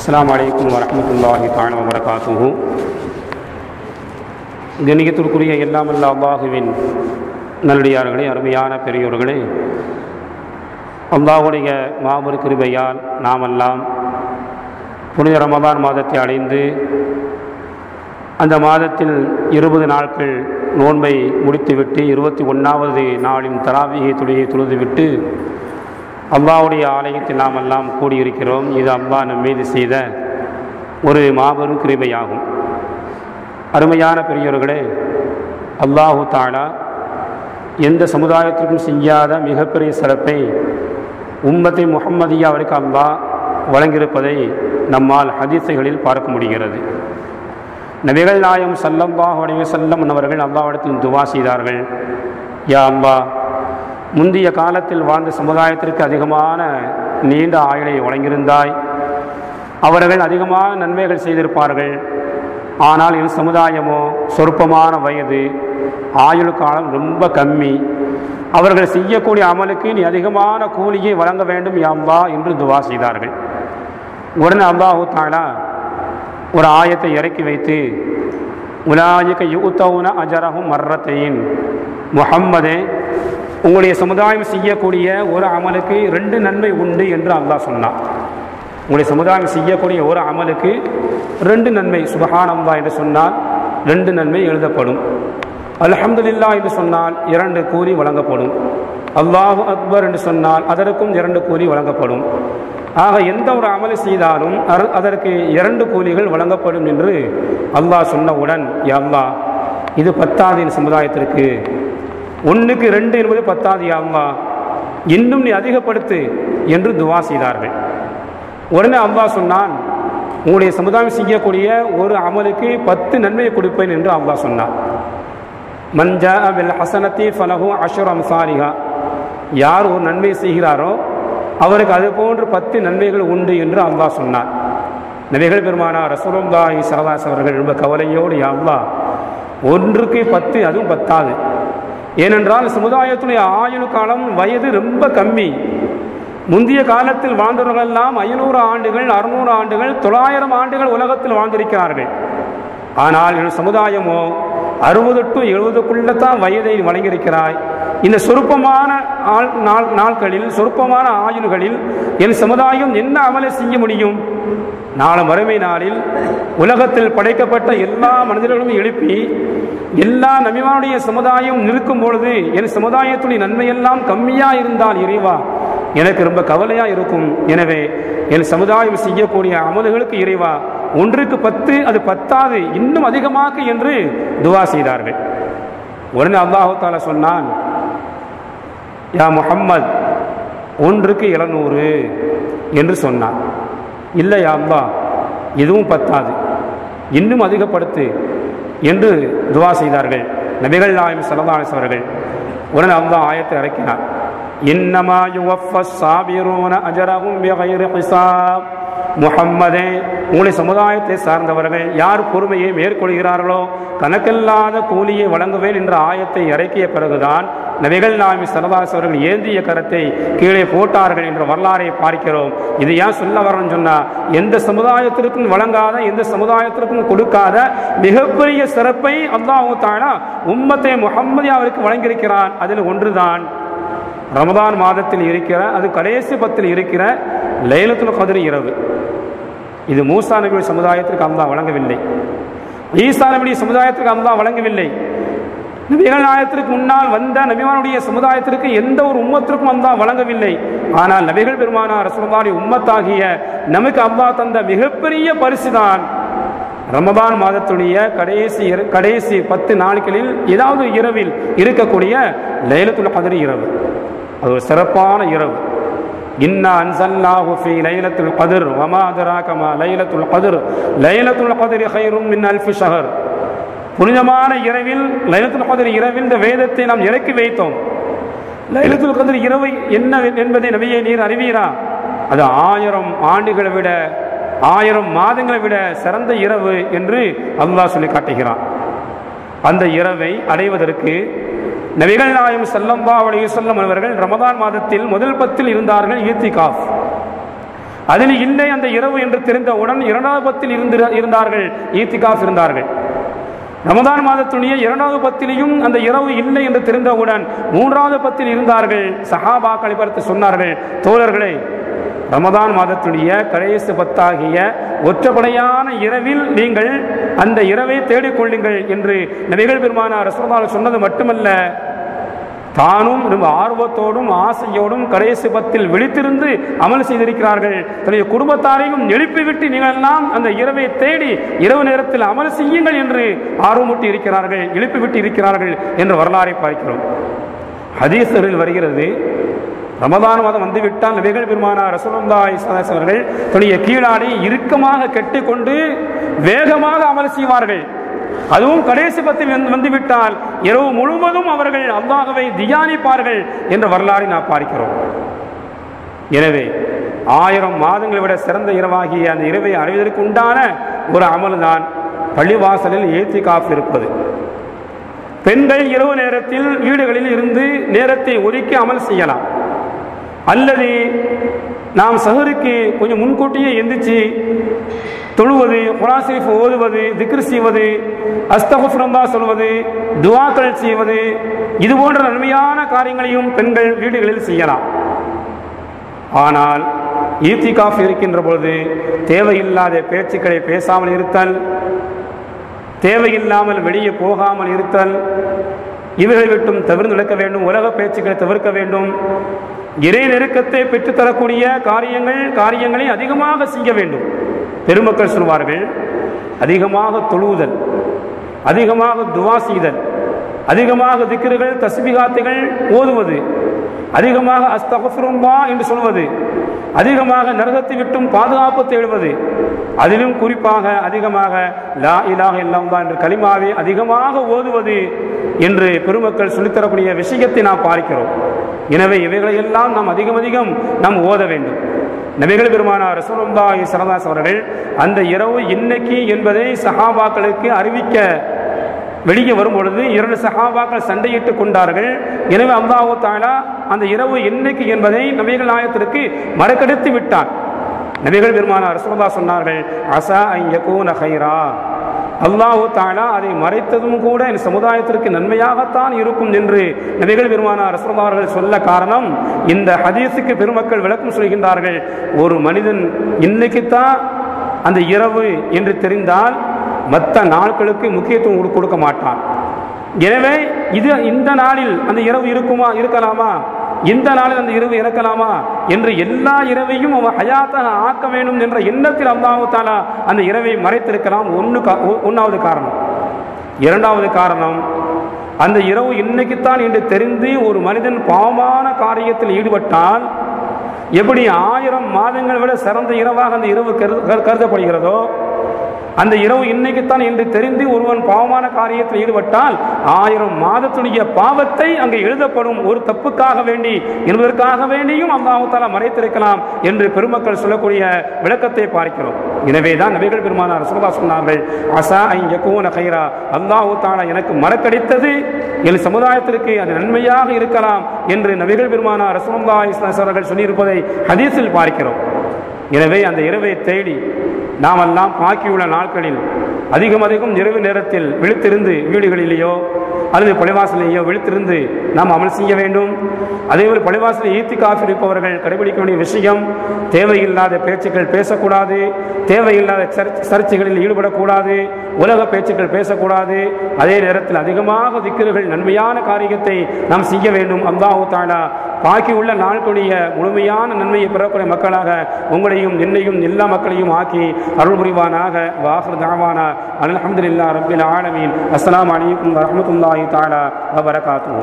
அஸ்ஸலாமு அலைக்கும் வரஹ்மத்துல்லாஹி தானா வரகாத்துஹு கணியத்திற்குரிய எல்லாமல்ல அல்லாஹுவின் நல்லடியார்களே அருமையான பெரியோர்களே அல்லாஹுடைய மாபெரு கிருபையால் நாமெல்லாம் புனித ரமதான் மாதத்தை அடைந்து அந்த மாதத்தில் இருபது நாட்கள் நோன்பை முடித்துவிட்டு இருபத்தி ஒன்றாவது நாளின் தராவிகை துளியை தொழுதுவிட்டு அல்லாவுடைய ஆலயத்தில் நாம் எல்லாம் கூடியிருக்கிறோம். இது அல்லாஹ் நம் மீது செய்த ஒரு மாபெரும் கிருபையாகும். அருமையான பெரியோர்களே அல்லாஹு தாலா எந்த சமுதாயத்திற்கும் செய்யாத மிகப்பெரிய சிறப்பை உம்மத்தை முகம்மதியா அவருக்கு அல்லாஹ் வழங்கியிருப்பதை நம்மால் ஹதீஸைகளில் பார்க்க முடிகிறது. நபிகள் நாயம் சல்லம்பாஹ் உடைய செல்லம் அவர்கள் அல்லாவிடத்தில் துவா செய்தார்கள். யா அம்பா முந்தைய காலத்தில் வாழ்ந்த சமுதாயத்திற்கு அதிகமான நீண்ட ஆயுளை வழங்கியிருந்தாய். அவர்கள் அதிகமான நன்மைகள் செய்திருப்பார்கள். ஆனால் என் சமுதாயமோ சொற்பமான வயது ஆயுள் காலம் ரொம்ப கம்மி. அவர்கள் செய்யக்கூடிய அமலுக்கு நீ அதிகமான கூலியை வழங்க வேண்டும் யாம்பா என்று துவா செய்தார்கள். உடனே அல்லாஹூ தாலா ஒரு ஆயத்தை இறக்கி வைத்து உலாயிக்க யூத்தவுன அஜரகும் மர்ரத்தையின். முஹம்மதே உங்களுடைய சமுதாயம் செய்யக்கூடிய ஒரு அமலுக்கு ரெண்டு நன்மை உண்டு என்று அல்லாஹ் சொன்னான். உங்களுடைய சமுதாயம் செய்யக்கூடிய ஒரு அமலுக்கு ரெண்டு நன்மை சுபஹானந்தா என்று சொன்னால் ரெண்டு நன்மை எழுதப்படும். அலஹம்துல்லா என்று சொன்னால் இரண்டு கூலி வழங்கப்படும். அல்லாஹு அக்பர் என்று சொன்னால் அதற்கும் இரண்டு கூலி வழங்கப்படும். ஆக எந்த ஒரு அமலை செய்தாலும் அதற்கு இரண்டு கூலிகள் வழங்கப்படும் என்று அல்லாஹ் சொன்னவுடன் அல்லாஹ் இது பத்தாதின் சமுதாயத்திற்கு ஒன்றுக்கு ரெண்டு என்பது பத்தாது அம்மா இன்னும் நீ அதிகப்படுத்து என்று துவா செய்தார்கள். உடனே அம்மா சொன்னான் உங்களுடைய சமுதாயம் செய்யக்கூடிய ஒரு அமலுக்கு பத்து நன்மையை கொடுப்பேன் என்று அம்மா சொன்னான். மஞ்சா அபில் ஹசனத்தி ஃபலஹு அஷுர் அம்சாரிகா யார் ஒரு நன்மை செய்கிறாரோ அவருக்கு அது போன்று பத்து நன்மைகள் உண்டு என்று அல்லாஹ் சொன்னார் நபிகள் பெருமானா ரசூலுல்லாஹி சரதாஸ் அவர்கள் ரொம்ப கவலையோடு அல்லாஹ் ஒன்றுக்கு பத்து அதுவும் பத்தாது ஏனென்றால் சமுதாயத்துடைய ஆயுள் காலம் வயது ரொம்ப கம்மி. முந்தைய காலத்தில் வாழ்ந்தவர்களெல்லாம் ஐநூறு ஆண்டுகள் அறுநூறு ஆண்டுகள் தொள்ளாயிரம் ஆண்டுகள் உலகத்தில் வாழ்ந்திருக்கிறார்கள். ஆனால் என் சமுதாயமோ அறுபது டு எழுபதுக்குள்ளே தான் வயதை வழங்கியிருக்கிறாய். இந்த சொருப்பமான நாள் நாட்களில் சொருப்பமான ஆயுள்களில் என் சமுதாயம் என்ன அமலை செய்ய முடியும்? நாளை மறுமை நாளில் உலகத்தில் படைக்கப்பட்ட எல்லா மனிதர்களும் எழுப்பி எல்லா நபிமானுடைய சமுதாயம் நிற்கும் பொழுது என் சமுதாயத்துடைய நன்மையெல்லாம் கம்மியா இருந்தால் இறைவா? எனக்கு ரொம்ப கவலையா இருக்கும். எனவே என் சமுதாயம் செய்யக்கூடிய அமல்களுக்கு இறைவா ஒன்றுக்கு பத்து அது பத்தாது இன்னும் அதிகமாக்கு என்று துவா செய்தார்கள். உடனே அல்லாஹு தாலா சொன்னான் யா முஹம்மத் ஒன்றுக்கு எழுநூறு என்று சொன்னான். இல்லை அம்மா இதுவும் பத்தாது. இன்னும் அதிகப்படுத்து என்று துவா செய்தார்கள். நபிகள் நாயம் சலதானஸ் அவர்கள் உடனே அல்லா ஆயத்தை இறக்கினார். இன்னமா யுவஃபஸ் சாபிரூன அஜரஹும் பிகைரி ஹிசாப் முகம்மதே உங்களை சமுதாயத்தை சார்ந்தவர்கள் யார் பொறுமையை மேற்கொள்கிறார்களோ தனக்கில்லாத கூலியை வழங்குவேன் என்ற ஆயத்தை இறக்கிய பிறகுதான் நபிகள் நாமி சரதாஸ் அவர்கள் ஏந்திய கரத்தை கீழே போட்டார்கள் என்ற வரலாறை பார்க்கிறோம். இது ஏன் சொல்ல வரணும்னு சொன்னால் எந்த சமுதாயத்திற்கும் வழங்காத எந்த சமுதாயத்திற்கும் கொடுக்காத மிகப்பெரிய சிறப்பை அல்லாஹு தானா உம்மத்தை முகம்மதி அவருக்கு வழங்கியிருக்கிறான். அதில் ஒன்றுதான் ரமதான் மாதத்தில் இருக்கிற அது கடைசி பத்தில் இருக்கிற லைலத்துல் கதிர் இரவு. இது மூசா நபியுடைய சமுதாயத்திற்கு அல்லா வழங்கவில்லை. ஈசா நபியுடைய சமுதாயத்திற்கு அல்லா வழங்கவில்லை. நபிகள் நாயத்திற்கு முன்னால் வந்த நபிமானுடைய சமுதாயத்திற்கு எந்த ஒரு உம்மத்திற்கும் அல்லா வழங்கவில்லை. ஆனால் நபிகள் பெருமானார் ரசூலுல்லாஹி உம்மத்தாகிய நமக்கு அல்லா தந்த மிகப்பெரிய பரிசுதான். ரமபான் மாதத்துடைய கடைசி கடைசி பத்து நாட்களில் ஏதாவது இரவில் இருக்கக்கூடிய லைலத்துல் கதிர் இரவு. அது ஒரு சிறப்பான இரவு. இன்னா அன்சல்லாஹு ஃபீ லைலத்துல் கதிர் வமா அதராகமா லைலத்துல் கதிர் லைலத்துல் கதிர் ஹைரும் மின் அல்ஃபி ஷஹர். புனிதமான இரவில் லைலத்துல் கதிர் இரவில் இந்த வேதத்தை நாம் இறக்கி வைத்தோம். லைலத்துல் கதிர் இரவு என்ன என்பதை நபியை நீர் அறிவீரா? அது ஆயிரம் ஆண்டுகளை விட ஆயிரம் மாதங்களை விட சிறந்த இரவு என்று அல்லாஹ் சொல்லி காட்டுகிறான். அந்த இரவை அடைவதற்கு நபிகள் நாயம் செல்லம்பா அலைய செல்லம் அவர்கள் ரமதான் மாதத்தில் முதல் பத்தில் இருந்தார்கள் ஈத்திகாஃப் அதில் இல்லை அந்த இரவு என்று தெரிந்தவுடன் இரண்டாவது பத்தில் இருந்து இருந்தார்கள் ஈத்திகாஃப் இருந்தார்கள். ரமதான் மாதத்துடைய இரண்டாவது பத்திலையும் அந்த இரவு இல்லை என்று தெரிந்தவுடன் மூன்றாவது பத்தில் இருந்தார்கள். சஹாபாக்களை பார்த்து சொன்னார்கள் தோழர்களே ரமதான் மாதத்துடைய கடைசி பத்தாகிய ஒற்றப்படையான இரவில் நீங்கள் அந்த இரவை தேடிக்கொள்ளுங்கள் என்று நபிகள் பெருமானார் ரசூலுல்லாஹி சொன்னது மட்டுமல்ல. தானும் ரொம்ப ஆர்வத்தோடும் ஆசையோடும் கடைசி பத்தில் விழித்திருந்து அமல் செய்திருக்கிறார்கள். தன்னுடைய குடும்பத்தாரையும் எழுப்பிவிட்டு நீங்கள் எல்லாம் அந்த இரவை தேடி இரவு நேரத்தில் அமல் செய்யுங்கள் என்று ஆர்வமூட்டி இருக்கிறார்கள் எழுப்பிவிட்டு இருக்கிறார்கள் என்ற வரலாறை பார்க்கிறோம். ஹதீசரில் வருகிறது ரமதான் மாதம் வந்துவிட்டால் நபிகள் பெருமானார் ரசூலுல்லாஹி அவர்கள் தன்னுடைய கீழாடை இறுக்கமாக கெட்டுக்கொண்டு வேகமாக அமல் செய்வார்கள். அதுவும் கடைசி பத்தில் வந்துவிட்டால் இரவு முழுவதும் அவர்கள் அல்லாஹ்வை தியானிப்பார்கள் என்ற வரலாறை நாம் பார்க்கிறோம். எனவே ஆயிரம் மாதங்களை விட சிறந்த இரவாகிய அந்த இரவை அடைவதற்கு உண்டான ஒரு அமல்தான் பள்ளிவாசலில் ஏத்தி காப்பு இருப்பது. பெண்கள் இரவு நேரத்தில் வீடுகளில் இருந்து நேரத்தை ஒதுக்கி அமல் செய்யலாம். அல்லது நாம் சஹருக்கு கொஞ்சம் முன்கூட்டியே எந்திரிச்சு தொழுவது குரான் ஷரீஃப் ஓதுவது திக்ரு செய்வது அஸ்தகுஃபுரந்தா சொல்வது துவாக்கள் செய்வது இது போன்ற நன்மையான காரியங்களையும் பெண்கள் வீடுகளில் செய்யலாம். ஆனால் ஈத்திகாஃப் இருக்கின்ற பொழுது தேவையில்லாத பேச்சுக்களை பேசாமல் இருத்தல் தேவையில்லாமல் வெளியே போகாமல் இருத்தல் இவர்களை விட்டும் தவிர்த்து நடக்க வேண்டும் உலக பேச்சுக்களை தவிர்க்க வேண்டும். இறை நெருக்கத்தை பெற்றுத்தரக்கூடிய காரியங்கள் காரியங்களை அதிகமாக செய்ய வேண்டும். பெருமக்கள் சொல்வார்கள் அதிகமாக தொழுவுதல் அதிகமாக துவா செய்தல் அதிகமாக திக்கிறுகள் தஸ்பிகாத்துகள் ஓதுவது அதிகமாக அஸ்தகஃபிருல்லா என்று சொல்வது அதிகமாக நரகத்தை விட்டும் பாதுகாப்பு தேடுவது அதிலும் குறிப்பாக அதிகமாக லா இலாக இல்லம்பா என்று கலிமாவை அதிகமாக ஓதுவது என்று பெருமக்கள் சொல்லித்தரக்கூடிய விஷயத்தை நாம் பார்க்கிறோம். எனவே இவைகளையெல்லாம் நாம் அதிகம் அதிகம் நாம் ஓத வேண்டும். நபிகள் பெருமானார் ரசூலுல்லாஹி சரதாஸ் அவர்கள் அந்த இரவு இன்னைக்கு என்பதை சஹாபாக்களுக்கு அறிவிக்க வெளியே வரும் பொழுது இரண்டு சஹாபாக்கள் சண்டையிட்டுக் கொண்டார்கள். எனவே அல்லாஹு தாலா அந்த இரவு என்னைக்கு என்பதை நபிகள் நாயகத்திற்கு மறக்கடித்து விட்டான். நபிகள் பெருமானார் ரசூலுல்லா சொன்னார்கள் அசா ஐ யகூன ஹைரா அல்லாஹு தாலா அதை மறைத்ததும் கூட என் சமுதாயத்திற்கு நன்மையாகத்தான் இருக்கும் என்று நபிகள் பெருமானார் ரசூலுல்லாஹ் அவர்கள் சொல்ல காரணம் இந்த ஹதீஸுக்கு பெருமக்கள் விளக்கம் சொல்கின்றார்கள் ஒரு மனிதன் இன்னைக்குத்தான் அந்த இரவு என்று தெரிந்தால் மற்ற நாட்களுக்கு முக்கியத்துவம் கொடுக்க மாட்டான். எனவே இது இந்த நாளில் அந்த இரவு இருக்குமா இருக்கலாமா? இந்த நாளில் அந்த இரவு இறக்கலாமா என்று எல்லா இரவையும் அவன் ஹயாத்தாக ஆக்க வேண்டும் என்ற எண்ணத்தில் அல்லாஹு அந்த இரவை மறைத்திருக்கலாம். ஒன்று ஒன்றாவது காரணம். இரண்டாவது காரணம் அந்த இரவு இன்னைக்குத்தான் என்று தெரிந்து ஒரு மனிதன் பாவமான காரியத்தில் ஈடுபட்டால் எப்படி ஆயிரம் மாதங்களை விட சிறந்த இரவாக அந்த இரவு கருதப்படுகிறதோ அந்த இரவு இன்னைக்குத்தான் என்று தெரிந்து ஒருவன் பாவமான காரியத்தில் ஈடுபட்டால் ஆயிரம் மாதத்துடைய பாவத்தை அங்கே எழுதப்படும் ஒரு தப்புக்காக வேண்டி என்பதற்காக வேண்டியும் அல்லாஹால மறைத்திருக்கலாம் என்று பெருமக்கள் சொல்லக்கூடிய விளக்கத்தை பார்க்கிறோம். எனவே தான் நபிகள் பெருமானார் ரசூலுல்லாஹ் சொன்னார்கள் அசா ஐ யகூன கைரா. அல்லாஹு தாலா எனக்கு மறக்கடித்தது என் சமுதாயத்திற்கு அது நன்மையாக இருக்கலாம் என்று நபிகள் பெருமானார் ரசூலுல்லாஹி ஸல்லல்லாஹு அவர்கள் சொல்லியிருப்பதை ஹதீஸில் பார்க்கிறோம். எனவே அந்த இரவை தேடி நாம் எல்லாம் பாக்கியுள்ள நாட்களில் அதிகம் அதிகம் இரவு நேரத்தில் விழித்திருந்து வீடுகளிலேயோ அல்லது பள்ளிவாசலையோ விழித்திருந்து நாம் அமல் செய்ய வேண்டும். அதேபோல் பள்ளிவாசலில் ஈத்தி காஃபி இருப்பவர்கள் கடைபிடிக்க வேண்டிய விஷயம் தேவையில்லாத பேச்சுக்கள் பேசக்கூடாது தேவையில்லாத சர்ச் சர்ச்சைகளில் ஈடுபடக்கூடாது உலக பேச்சுக்கள் பேசக்கூடாது. அதே நேரத்தில் அதிகமாக திக்கிறுகள் நன்மையான காரியத்தை நாம் செய்ய வேண்டும். அல்லாஹு தாலா பாக்கி உள்ள நாட்களுடைய முழுமையான நன்மையை பெறக்கூடிய மக்களாக உங்களையும் என்னையும் எல்லா மக்களையும் ஆக்கி அருள் புரிவானாக. வாஹர் தாவானா அலமதுல்லா ரப்பில் ஆலமீன். அஸ்ஸலாமு அலைக்கும் வரஹ்மத்துல்லாஹி தஆலா காத்து